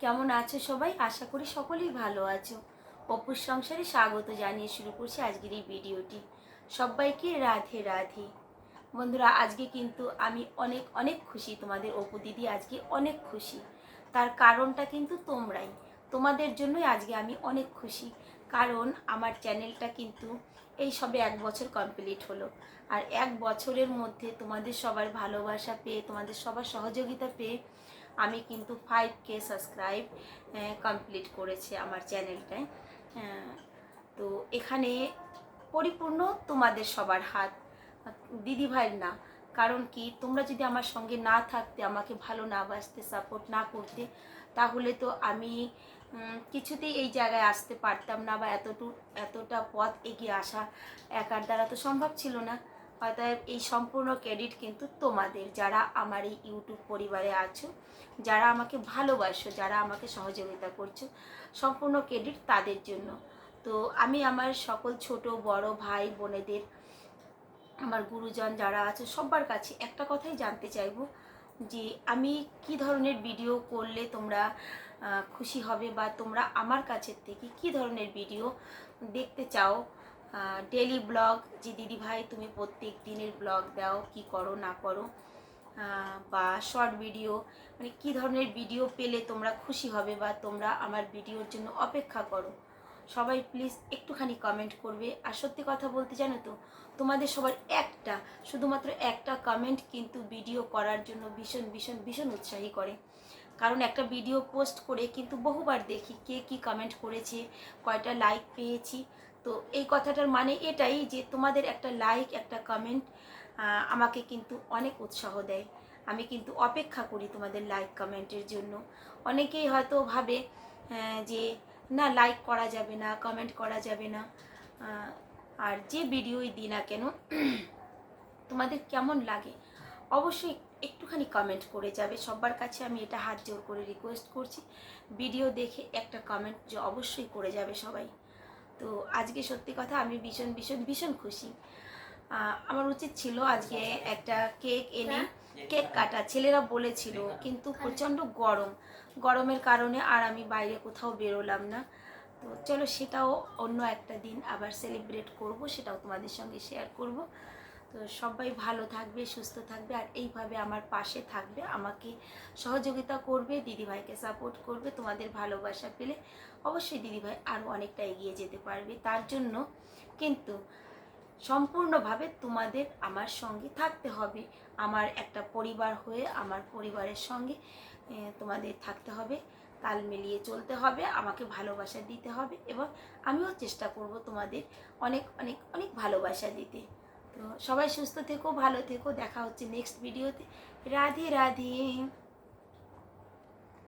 কেমন আছো সবাই? আশা করি সকলেই ভালো আছো। অপুর সংসারে স্বাগত জানিয়ে শুরু করছি আজকের এই ভিডিওটি। সবাইকে রাধে রাধে। বন্ধুরা, আজকে কিন্তু আমি অনেক অনেক খুশি তোমাদের, অপু দিদি আজকে অনেক খুশি। তার কারণটা কিন্তু তোমরাই। তোমাদের জন্যই আজকে আমি অনেক খুশি। কারণ আমার চ্যানেলটা কিন্তু এই সবে এক বছর কমপ্লিট হলো। আর এক বছরের মধ্যে তোমাদের সবার ভালোবাসা পেয়ে, তোমাদের সবার সহযোগিতা পেয়ে আমি কিন্তু ফাইভ কে সাবস্ক্রাইব কমপ্লিট করেছে আমার চ্যানেলটায় তো এখানে পরিপূর্ণ তোমাদের সবার হাত। দিদি ভাইয়ের না, কারণ কি তোমরা যদি আমার সঙ্গে না থাকতে, আমাকে ভালো না বাসতে সাপোর্ট না করতে, তাহলে তো আমি কিছুতেই এই জায়গায় আসতে পারতাম না বা এতটু, এতটা পথ এগিয়ে আসা একার দ্বারা তো সম্ভব ছিল না। অতএব এই সম্পূর্ণ ক্রেডিট কিন্তু তোমাদের, যারা আমার এই ইউটিউব পরিবারে আছো, যারা আমাকে ভালোবাসো, যারা আমাকে সহযোগিতা করছ, সম্পূর্ণ ক্রেডিট তাদের জন্য। তো আমি আমার সকল ছোট, বড় ভাই, বোনেদের, আমার গুরুজন যারা আছে, সবার কাছে একটা কথাই জানতে চাইব, যে আমি কি ধরনের ভিডিও করলে তোমরা খুশি হবে বা তোমরা আমার কাছের থেকে কি ধরনের ভিডিও দেখতে চাও? ডেলি ব্লগ যে দিদি ভাই তুমি প্রত্যেক দিনের ব্লগ দাও, কি করো, না করো বা শর্ট ভিডিও মানে কি ধরনের ভিডিও পেলে তোমরা খুশি হবে বা তোমরা আমার ভিডিওর জন্য অপেক্ষা করো। সবাই প্লিজ একটুখানি কমেন্ট করবে। আর সত্যি কথা বলতে জানো তো, তোমাদের সবার একটা, শুধুমাত্র একটা কমেন্ট কিন্তু ভিডিও করার জন্য ভীষণ ভীষণ ভীষণ উৎসাহী করে। কারণ একটা ভিডিও পোস্ট করে কিন্তু বহুবার দেখি কে কি কমেন্ট করেছে, কয়টা লাইক পেয়েছি। তো এই কথাটার মানে এটাই যে তোমাদের একটা লাইক একটা কমেন্ট আমাকে কিন্তু অনেক উৎসাহ দেয়। আমি কিন্তু অপেক্ষা করি তোমাদের লাইক কমেন্টের জন্য। অনেকেই হয়তো ভাবে যে না লাইক করা যাবে না কমেন্ট করা যাবে না। আর যে ভিডিওই দিই না কেন, তোমাদের কেমন লাগে? অবশ্যই একটুখানি কমেন্ট করে যাবে। সবার কাছে আমি এটা হাত জোর করে রিকোয়েস্ট করছি। ভিডিও দেখে একটা কমেন্ট যে অবশ্যই করে যাবে সবাই। তো আজকে সত্যি কথা আমি ভীষণ ভীষণ ভীষণ খুশি। আমার উচিত ছিল আজকে একটা কেক এনে কেক কাটা। ছেলেরা বলেছিল কিন্তু প্রচণ্ড গরম। গরমের কারণে আর আমি বাইরে কোথাও বেরোলাম না। তো চলো সেটাও অন্য একটা দিন আবার সেলিব্রেট করব সেটাও তোমাদের সঙ্গে শেয়ার করব। তো সবাই ভালো থাকবে, সুস্থ থাকবে আর এইভাবে আমার পাশে থাকবে, আমাকে সহযোগিতা করবে, দিদিভাইকে সাপোর্ট করবে, তোমাদের ভালোবাসা পেলে অবশ্যই দিদিভাই আরও অনেকটা এগিয়ে যেতে পারবে। তার জন্য কিন্তু সম্পূর্ণভাবে তোমাদের আমার সঙ্গে থাকতে হবে, আমার একটা পরিবার হয়ে আমার পরিবারের সঙ্গে তোমাদের থাকতে হবে, তাল মিলিয়ে চলতে হবে, আমাকে ভালোবাসা দিতে হবে এবং আমিও চেষ্টা করব তোমাদের অনেক অনেক অনেক ভালোবাসা দিতে। তো সবাই সুস্থ থেকো ভালো থেকো। দেখা হচ্ছে নেক্সট ভিডিওতে রাধে রাধে।